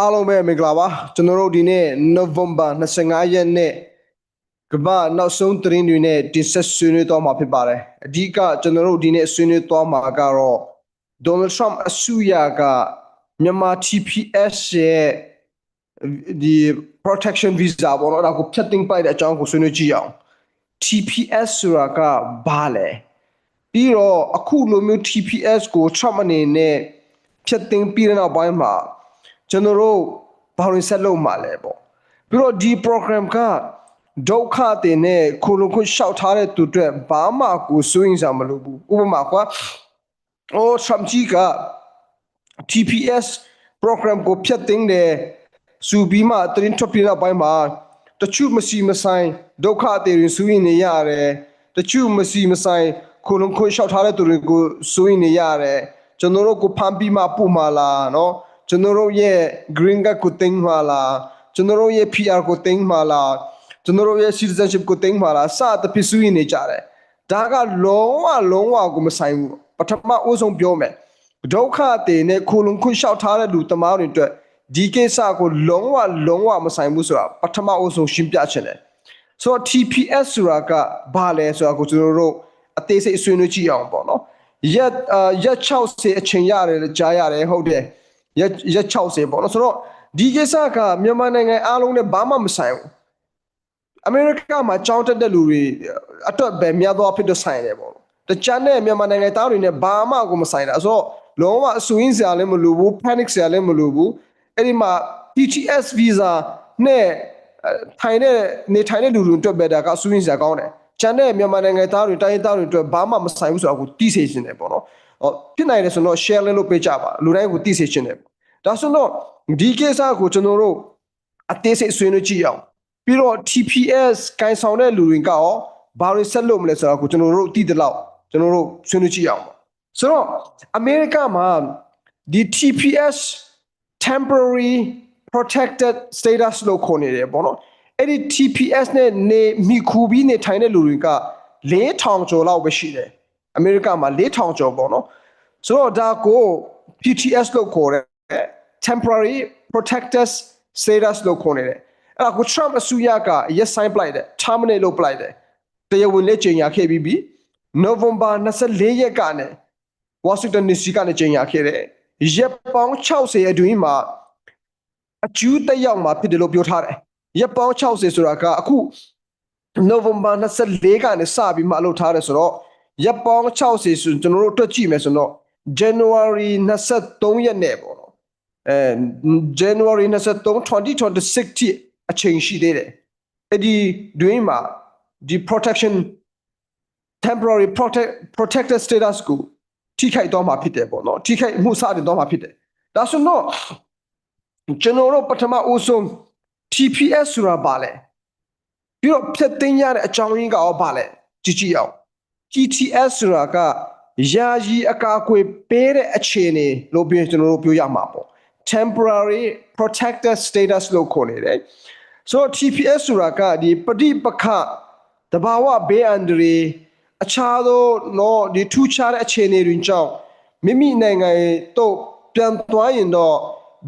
အားလုံးပဲမင်္ဂလာပါကျွန်တော်တို့ဒီနေ့ November 25ရက်နေ့ကမ္ဘာနောက်ဆုံးသတင်းတွေနဲ့တင်ဆက်ဆွေးနွေးသွားမှာဖြစ်ပါတယ်အဓိကကျွန်တော်တို့ဒီနေ့ဆွေးနွေးသွားမှာကတော့ Donald Trump အစိုးရကမြန်မာ TPS ရဲ့ဒီ protection visa ပေါ့နော်ဒါကိုဖျက်သိမ်းပိုက်တဲ့အကြောင်းကိုဆွေးနွေးကြည့်အောင် TPS ဆိုတာကဘာလဲပြီးတော့အခုလိုမျိုး TPS ကို Trump အနေနဲ့ဖျက်သိမ်းပြီးတဲ့နောက်ပိုင်းမှာ ကျွန်တော်တို့ဘာလို့ဆက်လုပ်မှာလဲပေါ့ပြီးတော့ဒီ program ကဒုက္ခတင်နဲ့ခုလုံခွရှောက်ထားတဲ့သူတွေဘာမှကိုစိုးရင်စာမလုပ်ဘူးဥပမာကွာအိုးဆမ်ချီက TPS program ကိုဖျက်သိမ်းတယ်စူပြီးမှတရင်ထွက်ပြေးတော့ပိုင်းမှာတချို့မစီမဆိုင်ဒုက္ခတင်ရင်စိုးရင်နေရတယ်တချို့မစီမဆိုင်ခုလုံခွရှောက်ထားတဲ့သူတွေကိုစိုးရင်နေရတယ်ကျွန်တော်တို့ကိုဖမ်းပြီးမှပို့မှလာနော် ကျွန်တော်တို့ရဲ့ green card ကိုတင်မှာလားကျွန်တော်တို့ရဲ့ PR ကိုတင်မှာလားကျွန်တော်တို့ရဲ့ citizenship ကိုတင်မှာလားစသဖြင့်ဆွေးနေကြတယ်ဒါကလုံးဝလုံးဝကိုမဆိုင်ဘူးပထမအဦးဆုံးပြောမယ်ဒုက္ခတွေနဲ့ခိုလုံခွလျှောက်ထားတဲ့လူတမားတွေအတွက်ဒီကိစ္စကိုလုံးဝလုံးဝမဆိုင်ဘူးဆိုတာပထမအဦးဆုံးရှင်းပြချင်တယ်ဆိုတော့ TPS ဆိုတာကဘာလဲဆိုတာကိုကျွန်တော်တို့အသေးစိတ်ဆွေးနွေးကြည့်အောင်ပေါ့နော်ရက်အာရက်60အချိန်ရတယ်လို့ကြားရတယ်ဟုတ်တယ် ရက်ရက်60ပေါ့နော်ဆိုတော့ဒီကိစ္စကမြန်မာနိုင်ငံအားလုံးနဲ့ဘာမှမဆိုင်ဘူးအမေရိကမှာကြောင်းတက်တဲ့လူတွေအတွက်ပဲများသောဖြစ်တဲ့ဆိုင်တယ်ပေါ့တချမ်းနဲ့မြန်မာနိုင်ငံသားတွေနဲ့ဘာမှကိုမဆိုင်တာဆိုတော့လုံးဝအဆူရင်းစရာလည်းမလိုဘူး panic စရာလည်းမလိုဘူးအဲ့ဒီမှာ PTS visa နဲ့ထိုင်တဲ့နေထိုင်တဲ့လူတွေအတွက်ပဲဒါကအဆူရင်းစရာကောင်းတယ်ချမ်းတဲ့မြန်မာနိုင်ငံသားတွေတိုင်းသားတွေအတွက်ဘာမှမဆိုင်ဘူးဆိုတော့ကိုသိစေချင်တယ်ပေါ့နော် ဟောဖြစ်နိုင်တယ်ဆိုတော့ share လေးလုပ်ပေးကြပါလူတိုင်းကိုသိစေချင်တယ်ပေါ့ဒါဆိုတော့ဒီကိစ္စကိုကျွန်တော်တို့အသေးစိတ်ဆွေးနွေးကြည့်အောင်ပြီးတော့ TPS ကိုင်ဆောင်တဲ့လူတွေကရောဘာတွေဆက်လုပ်မလဲဆိုတာကိုကျွန်တော်တို့သိတဲ့လောက်ကျွန်တော်တို့ဆွေးနွေးကြည့်အောင်ပါဆိုတော့အမေရိကမှာဒီ TPS temporary protected status လို့ခေါ်နေတယ်ပေါ့နော်အဲ့ဒီ TPS နဲ့နေမိခူပြီးနေထိုင်တဲ့လူတွေက4000ကျော်လောက်ပဲရှိတယ် အမေရိကမှာ4000ကျော်ပေါ့နော်ဆိုတော့ဒါကို PTS လို့ခေါ်တယ် temporary protected status လို့ခေါ်နေတယ်အဲ့ဒါကို Trump အစိုးရက yes sign ပလိုက်တယ် terminate လုပ်ပလိုက်တယ်တရားဝင်လက်ချိန်ရခဲ့ပြီးပြီ November 24ရက်ကနေ Washington DC ကနေချိန်ရခဲ့တယ်ရက်ပေါင်း60အတွင်းမှာအကျူးတက်ရောက်မှာဖြစ်တယ်လို့ပြောထားတယ်ရက်ပေါင်း60ဆိုတာကအခု November 24ကနေစပြီးမှအလုပ်ထားတယ်ဆိုတော့ ရက်ပေါင်း60ဆိုကျွန်တော်တို့တွက်ကြည့်မယ်ဆိုတော့ January 23ရက်နေ့ပေါ့နော်အဲ January 23 2026ထိအချိန်ရှိသေးတယ်အဲ့ဒီတွင်းမှာဒီ protection temporary protect protected status ကိုထိခိုက်တော့မှာဖြစ်တယ်ပေါ့နော်ထိခိုက်မှုစတင်တော့မှာဖြစ်တယ်ဒါဆိုတော့ကျွန်တော်တို့ပထမဦးဆုံး TPS ဆိုတာဘာလဲပြီးတော့ဖြတ်သိမ်းရတဲ့အကြောင်းရင်းကရောဘာလဲကြည့်ကြည့်အောင် TTS ဆိုတာကယာယီအကာအကွယ်ပေးတဲ့အခြေအနေလို့ပြောကျွန်တော်တို့ပြောရမှာပေါ့ temporary protected status လို့ခေါ်နေတယ်ဆိုတော့ TPS ဆိုတာကဒီပဋိပက္ခတဘာဝဘေးအန္တရာယ်အခြားသောတော့ဒီထူးခြားတဲ့အခြေအနေတွေကြောင့်မိမိနိုင်ငံရဲ့တော့ပြန်သွားရင်တော့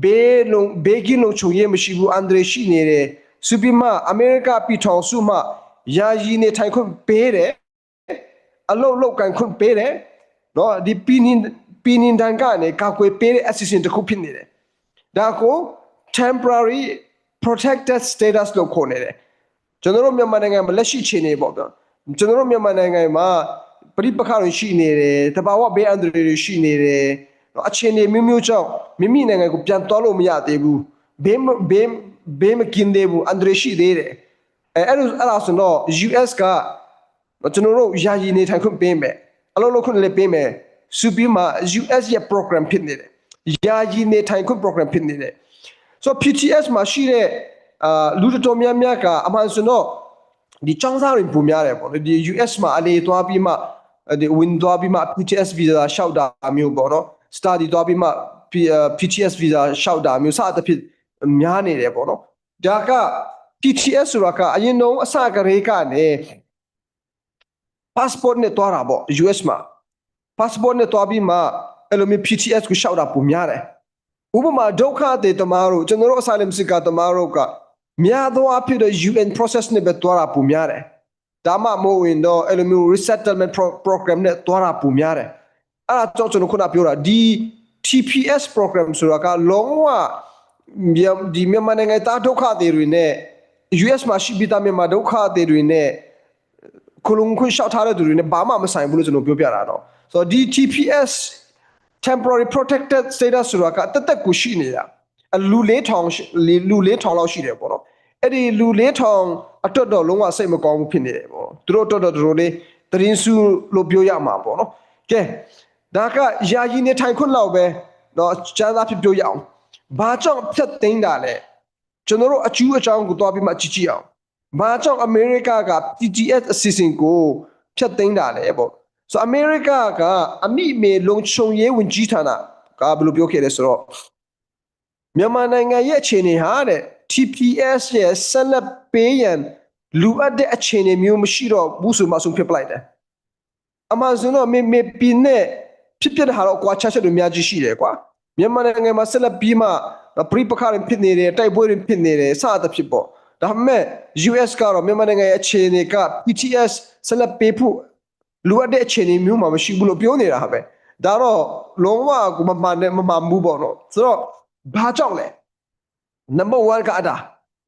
ဘေးလုံးဘေးကင်းလုံးချုံရမရှိဘူးအန္တရာယ်ရှိနေတယ်စူပီမအမေရိကပြည်ထောင်စုမှယာယီနေထိုင်ခွင့်ပေးတယ် အလုတ်လောက်ကန်ခွင့်ပေးတယ်နော်ဒီပီနင်ပီနင်တန်ကနေကောက်ွယ်ပေးတဲ့ assistant တစ်ခုဖြစ်နေတယ်ဒါကို temporary protected status လို့ခေါ်နေတယ်ကျွန်တော်တို့မြန်မာနိုင်ငံမှာလက်ရှိအခြေအနေပေါ့ဗျာကျွန်တော်တို့မြန်မာနိုင်ငံမှာပရိပခါတွေရှိနေတယ်တဘာဝဘေးအန္တရာယ်တွေရှိနေတယ်နော်အခြေအနေမျိုးမျိုးကြောင့်မိမိနိုင်ငံကိုပြန်သွားလို့မရသေးဘူးဘေးမဘေးဘေးမကင်းသေးဘူးအန္တရာယ်ရှိသေးတယ်အဲအဲ့လိုအဲ့ဒါဆိုတော့ US က ကျွန်တော်တို့ယာယီနေထိုင်ခွင့်ပေးမယ်အလုပ်လုပ်ခွင့်လည်းပေးမယ်စူပြီးမှ US ရဲ့ program ဖြစ်နေတယ်ယာယီနေထိုင်ခွင့် program ဖြစ်နေတယ် so PTS မှာရှိတဲ့အာလူတော်တော်များများကအမှန်ဆိုတော့ဒီចောင်းစားတွေပုံများတယ်ပေါ့လေဒီ US မှာအလေသွားပြီးမှဒီ win သွားပြီးမှ PTS visa ရှောက်တာမျိုးပေါ့နော် study သွားပြီးမှ P- အာ PTS visa ရှောက်တာမျိုးစသဖြင့်များနေတယ်ပေါ့နော်ဒါက PTS ဆိုတာကအရင်တော့အစကတည်းကနေ passport နဲ့တွားတာပေါ့ US မှာ passport နဲ့တွားပြီးမှအဲ့လိုမျိုး PTS ကိုရှောက်တာပုံများတယ်ဥပမာဒုက္ခတွေတမားတို့ကျွန်တော်တို့ asylum seeker တမားတို့ကများသောအားဖြင့်တော့ UN process နဲ့ပဲတွားတာပုံများတယ်ဒါမှမဟုတ်ရင်တော့အဲ့လိုမျိုး resettlement pro- program နဲ့တွားတာပုံများတယ်အဲ့ဒါတော့ကျွန်တော်ခုနပြောတာဒီ TPS program ဆိုတာကလုံးဝမြန်ဒီမြန်မာနိုင်ငံသားဒုက္ခတွေတွေနဲ့ US မှာရှိပြီးသားမြန်မာဒုက္ခတွေတွေနဲ့ ခုလုံးခွင့်လျှောက်ထားတဲ့သူတွေနဲ့ဘာမှမဆိုင်ဘူးလို့ကျွန်တော်ပြောပြတာတော့ဆိုတော့ဒီ TPS temporary protected status ဆိုတာကတက်တက်ကိုရှိနေတာအလူလေးထောင်ရှိလူလေးထောင်လောက်ရှိတယ်ပေါ့နော်အဲ့ဒီလူလေးထောင်အတွက်တော့လုံးဝစိတ်မကောင်းဘူးဖြစ်နေတယ်ပေါ့သူတို့အတွက်တော့သူတို့လေးတရင်စုလို့ပြောရမှာပေါ့နော်ကဲဒါကယာယီနေထိုင်ခွင့်လောက်ပဲတော့ကျန်းသာဖြစ်ပြောရအောင်ဘာကြောင့်ဖြတ်သိမ်းတာလဲကျွန်တော်တို့အကျူးအကြောင်းကိုတွားပြီးမှကြည့်ကြည့်အောင်။ ဘာကြောင့်အမေရိကက PTS အစီအစဉ်ကိုဖျက်သိမ်းတာလဲပေါ့။ဆိုအမေရိကကအမိမေလုံခြုံရေးဝန်ကြီးဌာနကဘယ်လိုပြောခဲ့လဲဆိုတော့မြန်မာနိုင်ငံရဲ့အခြေအနေဟာတဲ့ TPS ရဲ့ဆက်လက်ပေးရန်လူအပ်တဲ့အခြေအနေမျိုးမရှိတော့ဘူးဆိုမှဆုံးဖြတ်ပလိုက်တယ်။အမှန်ဆိုတော့မေမေပင်းနဲ့ဖြစ်ဖြစ်တဲ့ဟာတော့ကွာချက်ချက်တွေအများကြီးရှိတယ်ကွာ။မြန်မာနိုင်ငံမှာဆက်လက်ပြီးမှပြိပခါရင်ဖြစ်နေတယ်တိုက်ပွဲတွေဖြစ်နေတယ်စသဖြင့်ပေါ့။ ဒါပေမဲ့ US ကတော့မြန်မာနိုင်ငံရဲ့အခြေအနေက PTS ဆက်လက်ပေးဖို့လိုအပ်တဲ့အခြေအနေမျိုးမှာမရှိဘူးလို့ပြောနေတာဟာပဲဒါတော့လုံးဝကိုမမှန်နဲ့မမှန်ဘူးပေါ့နော်ဆိုတော့ဘာကြောင့်လဲ number 1ကအတာ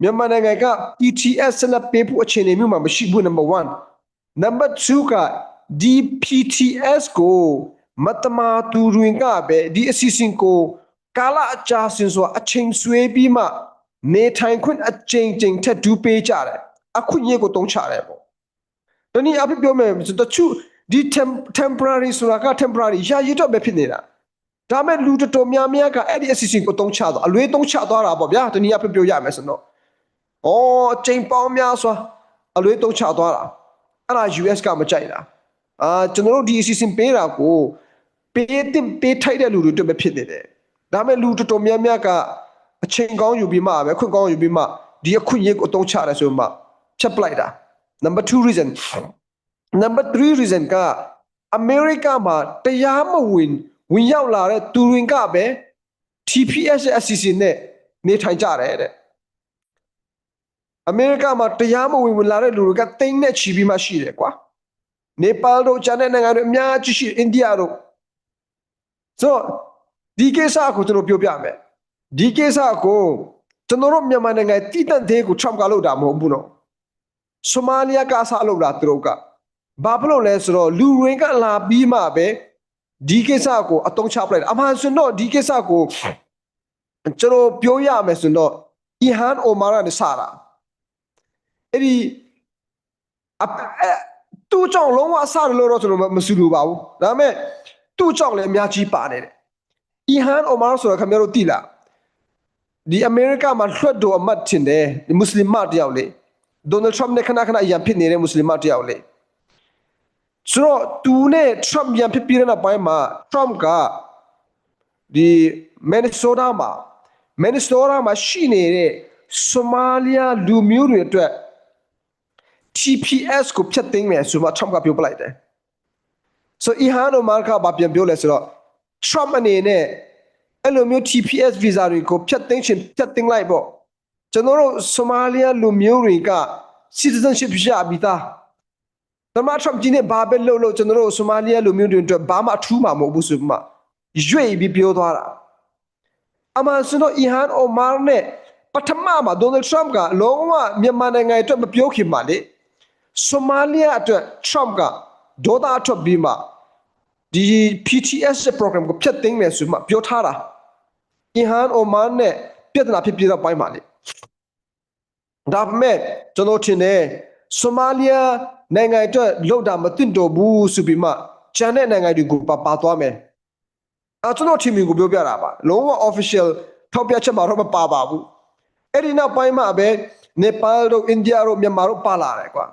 မြန်မာနိုင်ငံက PTS ဆက်လက်ပေးဖို့အခြေအနေမျိုးမှာမရှိဘူး number 1 number 2ကဒီ PTS ကိုမတမာသူတွင်ကပဲဒီအစီအစဉ်ကိုကာလအကြာစင်စွာအချိန်ဆွဲပြီးမှ နေထိုင်ခွင့်အချိန်ချင်းထက်ဒူးပေးကြတယ်အခုညကိုတုံးချတယ်ပေါ့တနည်းအားဖြင့်ပြောမယ်ဆိုတော့တချို့ဒီ tem- temporary ဆိုတာက temporary ရာရည်တော့ပဲဖြစ်နေတာဒါမဲ့လူတော်တော်များများကအဲ့ဒီအစီအစဉ်ကိုတုံးချတော့အလွေးတုံးချသွားတာပေါ့ဗျာတနည်းအားဖြင့်ပြောရမယ်ဆိုတော့ဩအချိန်ပေါင်းများစွာအလွေးတုံးချသွားတာအဲ့ဒါ US ကမကြိုက်တာအာကျွန်တော်တို့ဒီအစီအစဉ်ပေးတာကိုပေးတင်ပေးထိုက်တဲ့လူတွေအတွက်ပဲဖြစ်နေတယ်ဒါမဲ့လူတော်တော်များများကအ ချိန်ကောင်းယူပြီးမှပဲခွင့်ကောင်းယူပြီးမှဒီအခွင့်အရေးကိုအသုံးချတယ်ဆိုမှဖြတ်ပလိုက်တာ number 2 reason number 3 reason ကအမေရိကမှာတရားမဝင်ဝင်ရောက်လာတဲ့သူတွေကပဲ TPS ရဲ့အစီအစဉ်နဲ့နေထိုင်ကြတယ်တဲ့အမေရိကမှာတရားမဝင်ဝင်လာတဲ့လူတွေကတိမ့်နဲ့ချီပြီးမှရှိတယ်ကွာနေပါလ်တို့ဂျာနယ်နိုင်ငံတွေအများကြီးရှိအိန္ဒိယတို့ဆိုတော့ဒီကိစ္စကိုကျွန်တော်ပြောပြမယ် ဒီကိစ္စကိုကျွန်တော်တို့မြန်မာနိုင်ငံတည်တံ့သေးကို Trump ကလုပ်တာမဟုတ်ဘူးနော်ဆိုမာလီယာကအစားလုပ်တာသူတို့ကဘာဖြစ်လို့လဲဆိုတော့လူရင်းကလာပြီးမှပဲဒီကိစ္စကိုအတုံးချပလိုက်တာအမှန်ဆိုတော့ဒီကိစ္စကိုကျွန်တော်ပြောရမယ်ဆိုတော့အီဟန်အိုမာရာနဲ့စတာအဲ့ဒီအပအဲသူ့ကြောင့်လုံးဝအစားလို့တော့ကျွန်တော်မမဆူလို့ပါဘူးဒါပေမဲ့သူ့ကြောင့်လည်းအများကြီးပါနေတယ်အီဟန်အိုမာရာဆိုတာခင်ဗျားတို့သိလား ဒီအမေရိကမှာလွှတ်တော်အမတ်တင်တယ်ဒီမွတ်စလင်မတယောက်လေဒေါ်နယ်ထရမ့်နဲ့ခဏခဏအရန်ဖြစ်နေတဲ့မွတ်စလင်မတယောက်လေဆိုတော့သူနဲ့ Trump ရန်ဖြစ်ပြီးတဲ့နောက်ပိုင်းမှာ Trump ကဒီ Minnesota မှာ Minnesota မှာရှိနေတဲ့ Somalia လူမျိုးတွေအတွက် TPS ကိုဖျက်သိမ်းမယ်ဆိုမှ Trump ကပြောပလိုက်တယ်။ so Ihan Omar ကဘာပြန်ပြောလဲဆိုတော့ Trump အနေနဲ့ အဲ့လိုမျိုး TPS visa တွေကိုဖျက်သိမ်းချင်ဖျက်သိမ်းလိုက်ပေါ့။ကျွန်တော်တို့ Somalia လူမျိုးတွေက citizenship ရပြီးသား။သမ္မတ Trump ကြီးနဲ့ဘာပဲလုပ်လို့ကျွန်တော်တို့ Somalia လူမျိုးတွေအတွက်ဘာမှအထူးမှမဟုတ်ဘူးဆိုမှရွေ့ပြီးပြောသွားတာ။အမှန်ဆိုတော့အီဟန်အိုမာနဲ့ပထမမှာဒေါ်နယ်ထရမ့်ကလုံးဝမြန်မာနိုင်ငံအတွက်မပြောခင်ပါလေဆိုမာလီယာအတွက်ထရမ့်ကဒေါသအထွက်ပြီးမှဒီ PTS ရဲ့ program ကိုဖျက်သိမ်းမယ်ဆိုမှပြောထားတာ အီဟန်အိုမာနဲ့ပြဿနာဖြစ်ပြီးတော့ပိုင်းပါလေဒါပေမဲ့ကျွန်တော်ထင်တယ်ဆိုမာလီယာနိုင်ငံအတွက်လောက်တာမသင့်တော်ဘူးဆိုပြီးမှကျန်တဲ့နိုင်ငံတွေကိုပါပါသွားမယ်အဲကျွန်တော် team ကိုပြောပြတာပါလုံးဝ official ထောက်ပြချက်မှာတော့မပါပါဘူးအဲ့ဒီနောက်ပိုင်းမှာပဲနေပါလ်တို့အိန္ဒိယတို့မြန်မာတို့ပါလာတယ်ကွာ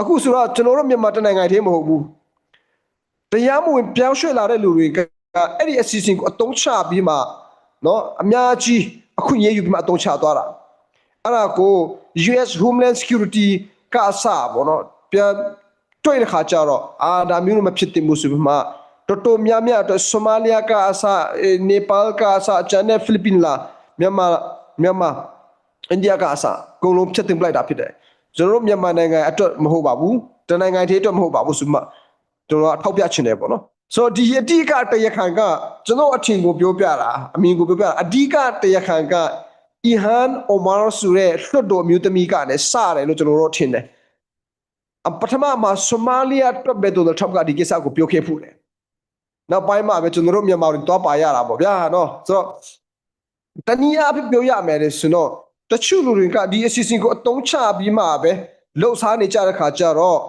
အခုဆိုတော့ကျွန်တော်တို့မြန်မာတနိုင်ငံတည်းမဟုတ်ဘူးတရားမဝင်ပြောင်းရွှေ့လာတဲ့လူတွေက အဲ့ဒီအစီအစဉ်ကိုအတုံးချပြီးမှနော်အများကြီးအခွင့်အရေးယူပြီးမှအတုံးချသွားတာအဲ့ဒါကို US Homeland Security ကအစပေါ့နော်ပြန်တွေ့တဲ့ခါကျတော့အာဒါမျိုးမဖြစ်သင့်ဘူးဆိုပြီးမှတော်တော်များများအတွက်ဆိုမာလီယာကအစနေပါလ်ကအစဂျန်နဲ့ဖိလစ်ပင်းလာမြန်မာမြန်မာအိန္ဒိယကအစအကုန်လုံးဖြတ်သိမ်းပလိုက်တာဖြစ်တယ်ကျွန်တော်တို့မြန်မာနိုင်ငံအတွက်မဟုတ်ပါဘူးတနိုင်ငံသေးအတွက်မဟုတ်ပါဘူးဆိုမှကျွန်တော်ကထောက်ပြချင်တယ်ပေါ့နော် ဆိုတော့ဒီအဓိကတရားခံကကျွန်တော်အထင်ကိုပြောပြတာအမြင်ကိုပြောပြတာအဓိကတရားခံကအီဟန်အိုမာဆိုတဲ့လွှတ်တော်အမျိုးသမီးကလည်းစတယ်လို့ကျွန်တော်တို့ထင်တယ်အပထမမှာဆိုမာလီယာအတွက်ပဲဒေါ်နယ်ထရမ့်ကဒီကိစ္စကိုပြောခဲ့ဖူးတယ်နောက်ပိုင်းမှာပဲကျွန်တော်တို့မြန်မာတွေတွားပါရတာပေါ့ဗျာနော်ဆိုတော့တနည်းအားဖြင့်ပြောရမယ်လေဆိုတော့တချို့လူတွေကဒီအစီအစဉ်ကိုအတုံးချပြီးမှပဲလှုပ်ရှားနေကြတဲ့ခါကျတော့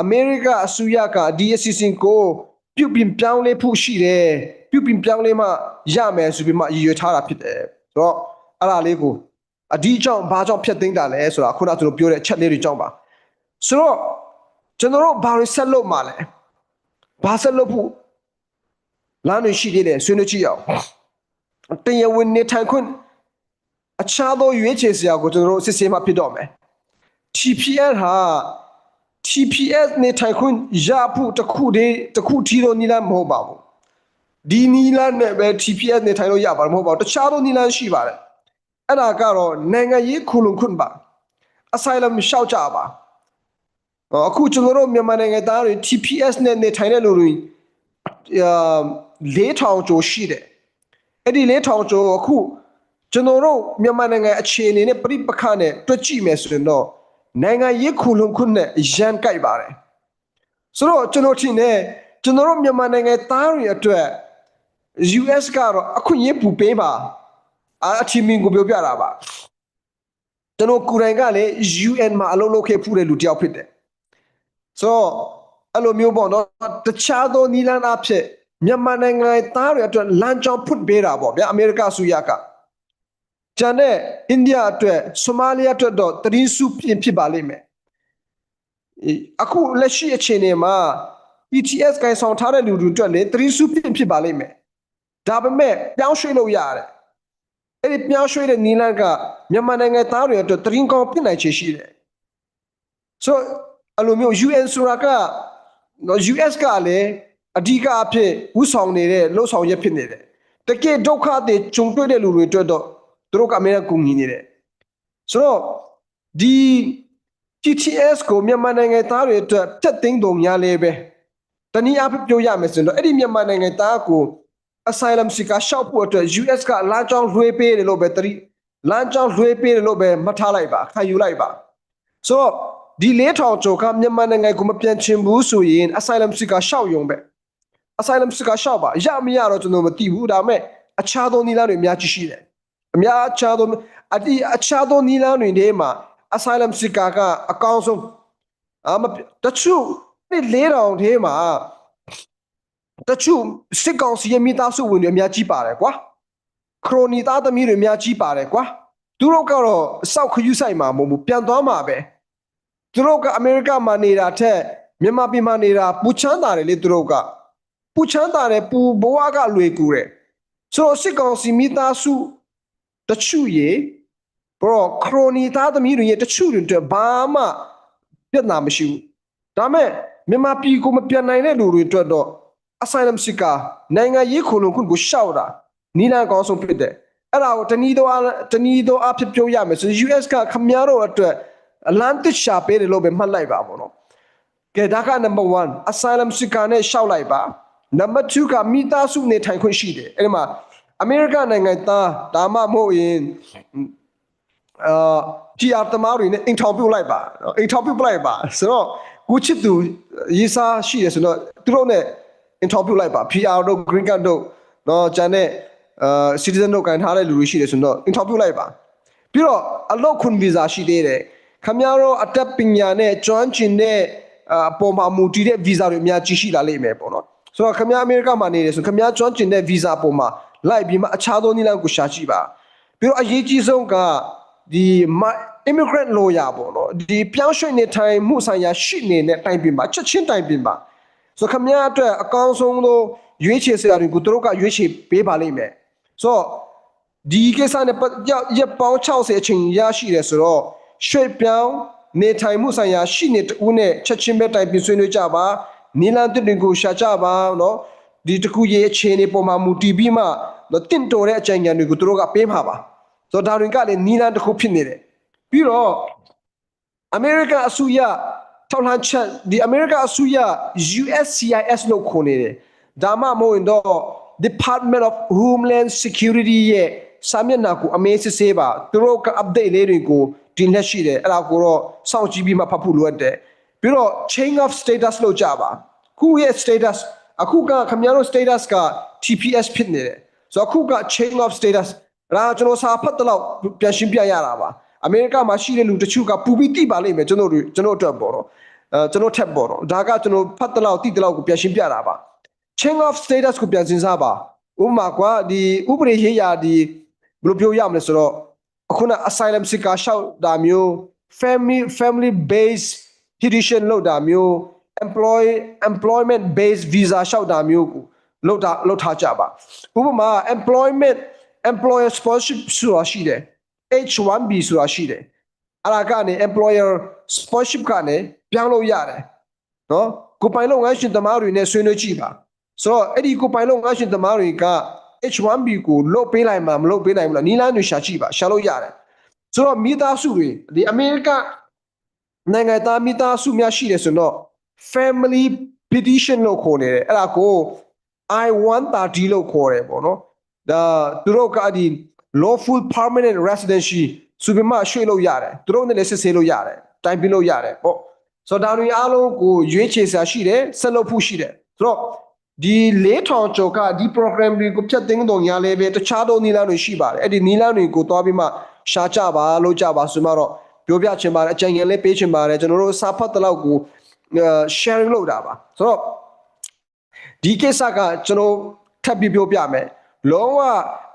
အမေရိကအစိုးရကဒီအစီအစဉ်ကို ပြုပြင်ပြောင်းလဲဖို့ရှိတယ်ပြုပြင်ပြောင်းလဲမှရမယ်ဆိုပြီးမှရည်ရွယ်ထားတာဖြစ်တယ်ဆိုတော့အဲ့ဒါလေးကိုအဒီကြောင့်ဘာကြောင့်ဖြတ်သိမ်းတာလဲဆိုတာခုနကကျွန်တော်ပြောတဲ့အချက်လေးတွေကြောင့်ပါဆိုတော့ကျွန်တော်တို့ဘာတွေဆက်လုပ်မှာလဲဘာဆက်လုပ်ဖို့လမ်းတွေရှိသေးတယ်ဆွေးနွေးကြည့်အောင်တရားဝင်နေထိုင်ခွင့်အခြားသောရွေးချယ်စရာကိုကျွန်တော်တို့စစ်ဆေးမှဖြစ်တော့မယ် TPS ဟာ TPS နေထိုင်ခွင့်ရဖို့တစ်ခုတည်းတစ်ခုထီတော့နီလန်းမဟုတ်ပါဘူးဒီနီလန်းနဲ့ပဲ TPS နေထိုင်လို့ရပါတယ်မဟုတ်ပါဘူးတခြားသောနီလန်းရှိပါတယ်အဲ့ဒါကတော့နိုင်ငံရေးခုလုံခွင့်ပါ asylum ရှောက်ကြပါအော်အခုကျွန်တော်တို့မြန်မာနိုင်ငံသားတွေ TPS နဲ့နေထိုင်တဲ့လူတွေအာ4000ကျော်ရှိတယ်အဲ့ဒီ4000ကျော်အခုကျွန်တော်တို့မြန်မာနိုင်ငံအခြေအနေနဲ့ပြိပခနဲ့တွက်ကြည့်မယ်ဆိုရင်တော့ နိုင်ငံရေးခုလုံခွင့်နဲ့ရန်ကြိုက်ပါတယ်ဆိုတော့ကျွန်တော်ထင်တယ်ကျွန်တော်တို့မြန်မာနိုင်ငံသားတွေအတွက် US ကတော့အခွင့်အရေးပူပေးပါအာအချင်းမင်းကိုပြောပြတာပါကျွန်တော်ကိုယ်တိုင်ကလည်း UN မှာအလုပ်လုပ်ခဲ့ဖူးတဲ့လူတစ်ယောက်ဖြစ်တယ်ဆိုတော့အဲ့လိုမျိုးပေါ့နော်တခြားသောနီလန်းအဖြစ်မြန်မာနိုင်ငံသားတွေအတွက်လမ်းကြောင်းဖွင့်ပေးတာပေါ့ဗျာအမေရိကဆူရက ကျန်တဲ့အိန္ဒိယအတွက်ဆိုမာလီယာအတွက်တော့တရင်စုပြင်ဖြစ်ပါလိမ့်မယ်အေးအခုလက်ရှိအခြေအနေမှာ ETS ကိုင်ဆောင်ထားတဲ့လူတွေအတွက်လည်းတရင်စုပြင်ဖြစ်ပါလိမ့်မယ်ဒါပေမဲ့ပြောင်းရွှေ့လို့ရတယ်အဲ့ဒီပြောင်းရွှေ့တဲ့နီလန်းကမြန်မာနိုင်ငံသားတွေအတွက်တရင်ကောင်းပြင်နိုင်ချေရှိတယ်ဆိုအဲ့လိုမျိုး UN ဆိုတာကနော် US ကလည်းအဓိကအဖြစ်ဥဆောင်နေတဲ့လှုပ်ဆောင်ရက်ဖြစ်နေတယ်တကယ်ဒုက္ခတွေကြုံတွေ့တဲ့လူတွေအတွက်တော့ သူတို့ကအမေရိကန်ကူညီနေတယ်ဆိုတော့ဒီ TTS ကိုမြန်မာနိုင်ငံသားတွေအတွက်တက်သိမ်းတုံများလဲပဲတနည်းအားဖြင့်ပြောရမယ်ဆိုရင်တော့အဲ့ဒီမြန်မာနိုင်ငံသားကို asylum seeker ရှောက်ဖို့အတွက် US ကလမ်းကြောင်းလွှဲပေးတယ်လို့ပဲတတိလမ်းကြောင်းလွှဲပေးတယ်လို့ပဲမှတ်ထားလိုက်ပါခံယူလိုက်ပါဆိုတော့ဒီလေးထောင်ကျော်ကမြန်မာနိုင်ငံကိုမပြန်ချင်ဘူးဆိုရင် asylum seeker ရှောက်ယုံပဲ asylum seeker ရှောက်ပါရမရတော့ကျွန်တော်မသိဘူးဒါပေမဲ့အခြားသောနည်းလမ်းတွေအများကြီးရှိတယ် အများအခြားသောအဒီအခြားသောနည်းလမ်းတွေထဲမှာ asylum seeker ကအကောင်းဆုံးအမတချို့ဒီလေးတောင်ထဲမှာတချို့စစ်ကောင်စီရဲ့မိသားစုဝင်တွေအများကြီးပါတယ်ကွာခရိုနီသားသမီးတွေအများကြီးပါတယ်ကွာသူတို့ကတော့စောက်ခယူးဆိုင်မှာမဟုတ်ဘူးပြန်သွားမှာပဲသူတို့ကအမေရိကမှာနေတာထက်မြန်မာပြည်မှာနေတာပူချမ်းတာတယ်လေသူတို့ကပူချမ်းတာတယ်ပူဘဝကလွေကူတယ်ဆိုတော့စစ်ကောင်စီမိသားစု တချို့ရေဘရောခရိုနီသားသမီးတွေရဲ့တချို့တွေအတွက်ဘာမှပြဿနာမရှိဘူးဒါမဲ့မြန်မာပြည်ကိုမပြန်နိုင်တဲ့လူတွေအတွက်တော့ asylum seeker နိုင်ငံရေးခုလုံခွင့်ကိုရှောက်တာနီလန်ကောင်းဆုံးဖြစ်တယ်အဲ့ဒါကိုတနည်းတော့တနည်းတော့အဖြစ်ပြောရမယ်ဆို US ကခမရတော့အတွက်အလန်တစ်ရှာပေးတယ်လို့ပဲမှတ်လိုက်ပါဘောနော်ကဲဒါက number 1 asylum seeker နဲ့ရှောက်လိုက်ပါ number 2ကမိသားစုနေထိုင်ခွင့်ရှိတယ်အဲ့ဒီမှာ အမေရိကန်နိုင်ငံသားဒါမှမဟုတ်ရင်အာကြီးအပ်သမားတွေနဲ့အင်ထောင်ပြုတ်လိုက်ပါအင်ထောင်ပြုတ်လိုက်ပါဆိုတော့ကိုချစ်သူရေးစားရှိတယ်ဆိုတော့သူတို့နဲ့အင်ထောင်ပြုတ်လိုက်ပါ PR တို့ Green Card တို့နော်ဂျန်နဲ့အာ citizen တို့ကန်ထားတဲ့လူတွေရှိတယ်ဆိုတော့ interview လိုက်ပါပြီးတော့အလောက်ခွန်ဗီဇာရှိသေးတယ်ခမရတော့အတက်ပညာနဲ့ကျွမ်းကျင်တဲ့အပေါ်မှာမူတည်တဲ့ဗီဇာတွေအများကြီးရှိလာလိမ့်မယ်ပေါ့နော်ဆိုတော့ခမရအမေရိကမှာနေတယ်ဆိုခမရကျွမ်းကျင်တဲ့ဗီဇာပုံမှာ လိုက်ပြီးမှအခြားသောနည်းလမ်းကိုရှာကြည့်ပါပြီးတော့အရေးကြီးဆုံးကဒီ immigrant lawyer ပေါ့နော်ဒီပြောင်းရွှေ့နေထိုင်မှုဆိုင်ရာရှိနေနဲ့တိုင်ပင်ပါချက်ချင်းတိုင်ပင်ပါဆိုခမည်းအတွက်အကောင်းဆုံးသောရွေးချယ်စရာတွေကိုသူတို့ကရွေးချယ်ပေးပါလိမ့်မယ်ဆိုတော့ဒီကိစ္စနဲ့ရက်ရက်ပေါင်း60အချိန်ရရှိတယ်ဆိုတော့ရွှေ့ပြောင်းနေထိုင်မှုဆိုင်ရာရှိနေတူနဲ့ချက်ချင်းပဲတိုင်ပင်ဆွေးနွေးကြပါနီလန်တင်ကိုရှာကြပါနော် ဒီတစ်ခုရဲ့အခြေအနေပေါ်မှာမူတည်ပြီးမှတော့တင့်တော်တဲ့အကြံဉာဏ်တွေကိုသူတို့ကပေးမှာပါဆိုတော့ဒါတွေကလည်းနီလန်တစ်ခုဖြစ်နေတယ်ပြီးတော့အမေရိကန်အစိုးရထောက်လှမ်းချက်ဒီအမေရိကန်အစိုးရ USCIS လို့ခေါ်နေတယ်ဒါမှမဟုတ်ရင်တော့ Department of Homeland Security ရဲ့စာမျက်နှာကိုအမေးစစ်ဆေးပါသူတို့က update လေးတွေကိုတင်လက်ရှိတယ်အဲ့ဒါကိုတော့စောင့်ကြည့်ပြီးမှဖတ်ဖို့လိုအပ်တယ်ပြီးတော့ chain of status လို့ကြပါခုရဲ့ status အခုကခင်ဗျားတို့ status က TPS ဖြစ်နေတယ်ဆိုတော့အခုက chain of status ဒါကျွန်တော်စာဖတ်တော့ပြန်ရှင်းပြရတာပါအမေရိကမှာရှိတဲ့လူတချို့ကပူပြီးတိပါလိမ့်မယ်ကျွန်တော်တို့ကျွန်တော်အတွက်ပေါ့နော်အဲကျွန်တော်ထက်ပေါ့နော်ဒါကကျွန်တော်ဖတ်တော့တိတော့ကိုပြန်ရှင်းပြတာပါ chain of status ကိုပြန်စဉ်းစားပါဥပမာကွာဒီဥပဒေရေးရာဒီဘယ်လိုပြောရမလဲဆိုတော့အခုန asylum seeker ရှောက်တာမျိုး family family based petition လောက်တာမျိုး employ employment based visa ရှောက်တာမျိုးကိုလောက်တာလောက်ထားကြပါဥပမာ employment employer sponsorship ဆိုတာရှိတယ် H1B ဆိုတာရှိတယ်အဲ့ဒါကနေ employer sponsorship ကနေပြောင်းလို့ရတယ်နော်ကိုပိုင်လုပ်ငန်းရှင်သမားတွေနဲ့ဆွေးနွေးကြည့်ပါဆိုတော့အဲ့ဒီကိုပိုင်လုပ်ငန်းရှင်သမားတွေက H1B ကိုလုတ်ပေးလိုက်မှာမလုတ်ပေးနိုင်ဘူးလားနီလန်းတွေရှာကြည့်ပါရှာလို့ရတယ်ဆိုတော့မိသားစုတွေဒီအမေရိကနိုင်ငံသားမိသားစုများရှိတယ်ဆိုတော့ family petition လို့ခေါ်နေတယ်အဲ့ဒါကို I130 လို့ခေါ်တယ်ပေါ့နော်ဒါသူတို့ကဒီ lawful permanent residency ဆိုပြီးမှရွှေ့လို့ရတယ်သူတို့နဲ့လည်းစစ်ဆေးလို့ရတယ်တိုင်ပြလို့ရတယ်ပေါ့ဆိုတော့ဒါတွေအားလုံးကိုရွေးချယ်စရာရှိတယ်ဆက်လုပ်ဖို့ရှိတယ်ဆိုတော့ဒီလေးထောင်ကျော်ကဒီ program တွေကိုဖြတ်သိမ်းတော့ညာလည်းပဲတခြားသောနီလန်းတွေရှိပါတယ်အဲ့ဒီနီလန်းတွေကိုတွားပြီးမှရှားကြပါလို့ကြပါဆိုမှတော့ပြောပြချင်ပါတယ်အကြံဉာဏ်လေးပေးချင်ပါတယ်ကျွန်တော်တို့စာဖတ်တဲ့လောက်ကို sharing လုပ်တာပါဆိုတော့ဒီကိစ္စကကျွန်တော်ထပ်ပြီးပြောပြမယ်လုံးဝ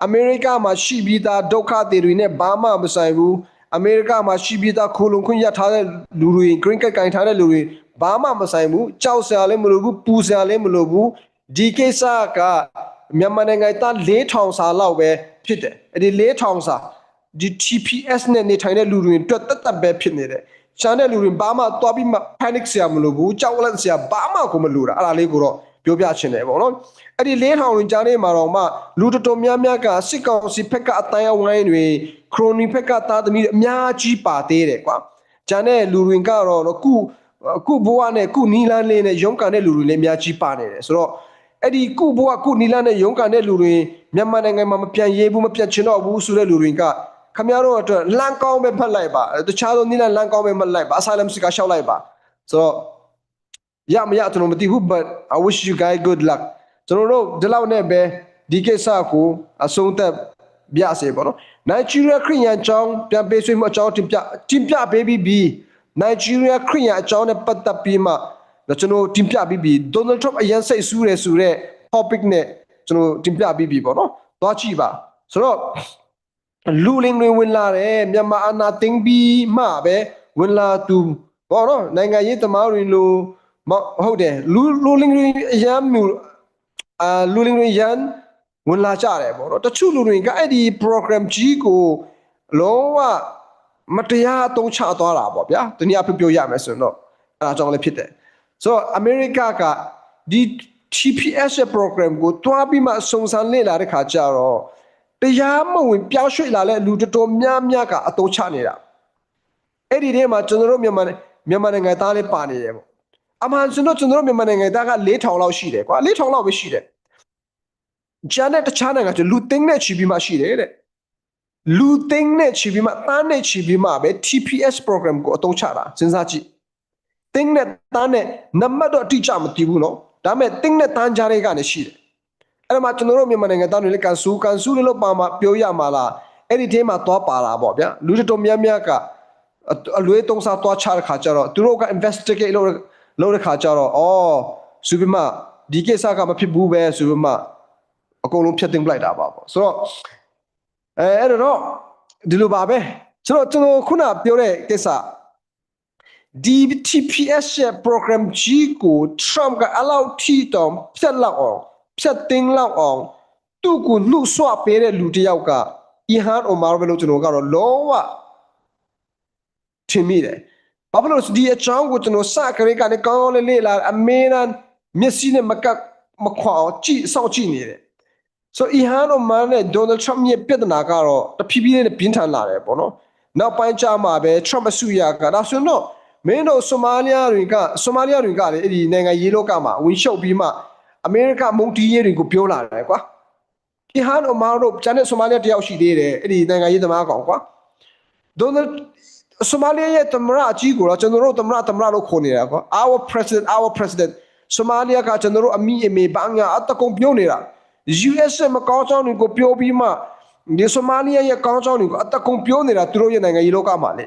အမေရိကမှာရှိပြီးသားဒုက္ခတွေတွေနဲ့ဘာမှမဆိုင်ဘူးအမေရိကမှာရှိပြီးသားခိုလုံခွင့်ရထားတဲ့လူတွေ green card ကင်ထားတဲ့လူတွေဘာမှမဆိုင်ဘူးကြောက်စရာလည်းမလိုဘူးပူစရာလည်းမလိုဘူးဒီကိစ္စကမြန်မာနိုင်ငံသား4000စာလောက်ပဲဖြစ်တယ်အဲ့ဒီ4000စာဒီ TPS နဲ့နေထိုင်တဲ့လူတွေအတွက်တက်တက်ပဲဖြစ်နေတယ် ရှာတဲ့လူတွေဘာမှသွားပြီးမှ panic စရာမလိုဘူးကြောက်လန့်စရာဘာမှကိုမလိုတာအဲ့ဒါလေးကိုတော့ပြောပြချင်တယ်ပေါ့နော်အဲ့ဒီလေးထောင်ရင်ကြားနေမှာတော့မှလူတော်တော်များများကစစ်ကောင်စီဖက်ကအတိုင်းအဝိုင်းတွေခရိုနီဖက်ကသားသမီးတွေအများကြီးပါသေးတယ်ကွာဂျန်တဲ့လူတွေကတော့နော်ခုခုဘဝနဲ့ခုနီလန်းလေးနဲ့ရုန်းကန်တဲ့လူတွေလည်းအများကြီးပါနေတယ်ဆိုတော့အဲ့ဒီခုဘဝခုနီလန်းနဲ့ရုန်းကန်တဲ့လူတွေမြန်မာနိုင်ငံမှာမပြန်ရေးဘူးမပြန်ချင်တော့ဘူးဆိုတဲ့လူတွေက ခမရတော့အတွက်လမ်းကောင်းပဲဖတ်လိုက်ပါတခြားသောနီလန်းလမ်းကောင်းပဲမှတ်လိုက်ပါအဆာလမ်စီကရှောက်လိုက်ပါဆိုတော့ရမရကျွန်တော်မသိဘူး but I wish you guys good luck ကျွန်တော်တို့ဒီလောက်နဲ့ပဲဒီကိစ္စကိုအဆုံးသတ်ပြစေပါတော့ Nigeria ခရီးရန်အကြောင်းပြန်ပေးဆွေးမှုအကြောင်းတင်ပြတင်ပြပေးပြီးပြီ Nigeria ခရီးရန်အကြောင်းနဲ့ပတ်သက်ပြီးမှကျွန်တော်တင်ပြပြီးပြီ Donald Trump အရင်စိတ်ဆူးတယ်ဆိုတော့ topic နဲ့ကျွန်တော်တင်ပြပြီးပြီပေါ့နော်သွားကြည့်ပါဆိုတော့ လူလင်းတွေဝင်လာတယ်မြန်မာအာဏာသိမ်းပြီးမှပဲဝင်လာသူပေါ့နော်နိုင်ငံရေးသမားတွေလို့မဟုတ်တယ်လူလူလင်းရင်းအရမ်းမြူအာလူလင်းရင်းရန်ဝင်လာကြတယ်ပေါ့နော်တချို့လူတွေကအဲ့ဒီ program ကြီးကိုလုံးဝမတရားအသုံးချသွားတာပေါ့ဗျာတနည်းအားဖြင့်ပြောရမယ်ဆိုရင်တော့အဲ့ဒါကြောင့်လည်းဖြစ်တယ်ဆိုတော့အမေရိကကဒီ TPS ရဲ့ program ကိုတွားပြီးမှစုံစမ်းလေ့လာတဲ့ခါကျတော့ တရားမဝင်ပြောင်းရွှေ့လာတဲ့လူတော်တော်များများကအသုံးချနေတာအဲ့ဒီထဲမှာကျွန်တော်တို့မြန်မာမြန်မာနိုင်ငံသားလေးပါနေတယ်ပေါ့အမှန်ဆိုတော့ကျွန်တော်တို့မြန်မာနိုင်ငံသားက4000လောက်ရှိတယ်ကွာ4000လောက်ပဲရှိတယ်ဂျန်တဲ့တခြားနိုင်ငံကလူသိန်းနဲ့ချီပြီးမှရှိတယ်တဲ့လူသိန်းနဲ့ချီပြီးမှတန်းနဲ့ချီပြီးမှပဲ TPS program ကိုအသုံးချတာစဉ်းစားကြည့်သိန်းနဲ့တန်းနဲ့နံပါတ်တော့အတိအကျမသိဘူးနော်ဒါပေမဲ့သိန်းနဲ့တန်းကြားတွေကနေရှိတယ် အဲ့ဒါမှကျွန်တော်တို့မြန်မာနိုင်ငံသားတွေလည်းကန်ဆူကန်ဆူလို့ပါမှာပြောရမှာလားအဲ့ဒီထဲမှာသွားပါလာပေါ့ဗျာလူတော်များများကအလွေးသုံးစားသွားချတဲ့ခါကျတော့သူတို့က investigate လုပ်လုပ်တဲ့ခါကျတော့အော်ဆိုပြီးမှဒီကိစ္စကမဖြစ်ဘူးပဲဆိုပြီးမှအကုန်လုံးဖျက်သိမ်းပလိုက်တာပါပေါ့ဆိုတော့အဲအဲ့တော့ဒီလိုပါပဲဆိုတော့ကျွန်တော်ခုနပြောတဲ့ကိစ္စဒီ TPS ရဲ့ program ကြီးကို Trump ကအလောက်ထိတော့ဖြတ်လောက်အောင် ဖြတ်သိမ်းလောက်အောင်သူ့ကိုနှုတ်ဆွပေးတဲ့လူတစ်ယောက်က Ihan Omar ပဲလို့ကျွန်တော်ကတော့လုံးဝထင်မိတယ်ဘာဖြစ်လို့ဒီအချောင်းကိုကျွန်တော်စကလေးကနေကောင်းကောင်းလေးလေးလာအမေနန်မျက်စိနဲ့မကပ်မခွာအောင်ကြည့်စောင့်ကြည့်နေတယ်ဆိုအီဟန်တို့မန်နဲ့ဒေါ်နယ်ထရမ့်ရဲ့ပြဿနာကတော့တဖြည်းဖြည်းနဲ့ပြင်းထန်လာတယ်ပေါ့နော်နောက်ပိုင်းကျမှပဲထရမ့်အစုရကဒါဆိုတော့မင်းတို့ဆိုမာလီယာတွေကဆိုမာလီယာတွေကလေအဲ့ဒီနိုင်ငံရေးလောကမှာဝင်ရှုပ်ပြီးမှ အမေရိကမုန်တီးရေးတွေကိုပြောလာတယ်ကွာအီဟန်အိုမာတို့ကျန်တဲ့ဆိုမာလီယာတယောက်ရှိသေးတယ်အဲ့ဒီနိုင်ငံရေးသမားကောင်ကွာဒေါ်နယ်ဆိုမာလီယာရဲ့သမ္မတအကြီးကိုတော့ကျွန်တော်တို့သမ္မတသမ္မတလို့ခေါ်နေတာကွာ our president our president ဆိုမာလီယာကကျွန်တော်တို့အမိအမေဘာညာအတကုံပြောနေတာ US မကောင်းဆောင်တွေကိုပြောပြီးမှဒီဆိုမာလီယာရဲ့ကောင်းဆောင်တွေကိုအတကုံပြောနေတာသူတို့ရဲ့နိုင်ငံရေးလောကမှာလေ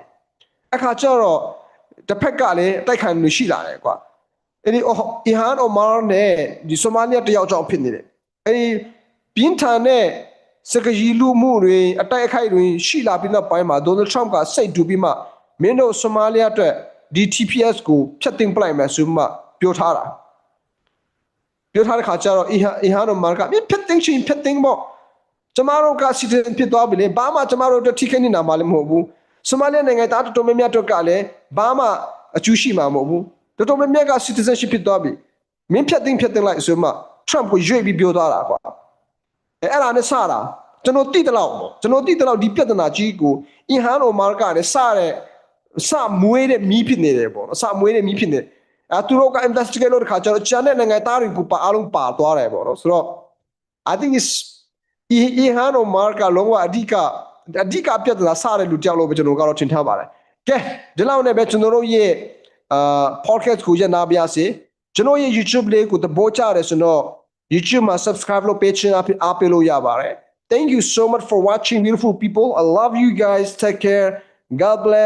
အခါကျတော့တစ်ဖက်ကလည်းအတိုက်ခံလူရှိလာတယ်ကွာ အဲ့ဒီအီဟန်အိုမာနဲ့ဒီဆိုမာလီယာတယောက်ကြောင့်ဖြစ်နေတယ်အဲ့ဒီပြင်းထန်တဲ့စကကြီးလူမှုတွေအတိုက်အခိုက်တွေရှိလာပြီးနောက်ပိုင်းမှာဒေါ်နယ်ထရမ့်ကစိတ်တူပြီးမှမင်းတို့ဆိုမာလီယာအတွက်ဒီ TPS ကိုဖျက်သိမ်းပလိုက်မယ်ဆိုမှပြောထားတာပြောထားတဲ့ခါကျတော့အီဟန်အီဟန်အိုမာကမင်းဖျက်သိမ်းချင်ဖျက်သိမ်းပေါ့ကျမတို့ကစီတန်ဖြစ်သွားပြီလေဘာမှကျမတို့အတွက်ထိခိုက်နေတာမှလည်းမဟုတ်ဘူးဆိုမာလီယာနိုင်ငံသားတော်တော်များများအတွက်ကလည်းဘာမှအကျိုးရှိမှာမဟုတ်ဘူး တော်တော်များများက citizenship ဖြစ်သွားပြီမင်းဖြတ်သိမ်းဖြတ်သိမ်းလိုက်ဆိုမှ Trump ကိုရွေ့ပြီးပြောသွားတာကွာအဲအဲ့ဒါနဲ့စတာကျွန်တော်တိတလောက်ပေါ့ကျွန်တော်တိတလောက်ဒီပြဿနာကြီးကိုအင်ဟန်အိုမာကလည်းစတဲ့စမွေးတဲ့မီးဖြစ်နေတယ်ပေါ့နော်စမွေးတဲ့မီးဖြစ်နေတယ်အဲသူတို့က investigate လုပ်တဲ့ခါကျတော့ကျန်တဲ့နိုင်ငံသားတွေကိုပါအားလုံးပါသွားတယ်ပေါ့နော်ဆိုတော့ I think is အင်ဟန်အိုမာကလုံးဝအဓိကအဓိကပြဿနာစတဲ့လူတယောက်လို့ပဲကျွန်တော်ကတော့ထင်ထားပါတယ်ကဲဒီလောက်နဲ့ပဲကျွန်တော်တို့ရဲ့အာ podcast ကိုရနာပြစေကျွန်တော်ရဲ့ YouTube လေးကိုသဘောကျတယ်ဆိုတော့ YouTube မှာ subscribe လုပ်ပေးချင်အားဖြင့်အားပေးလို့ရပါတယ် Thank you so much for watching beautiful people I love you guys take care God bless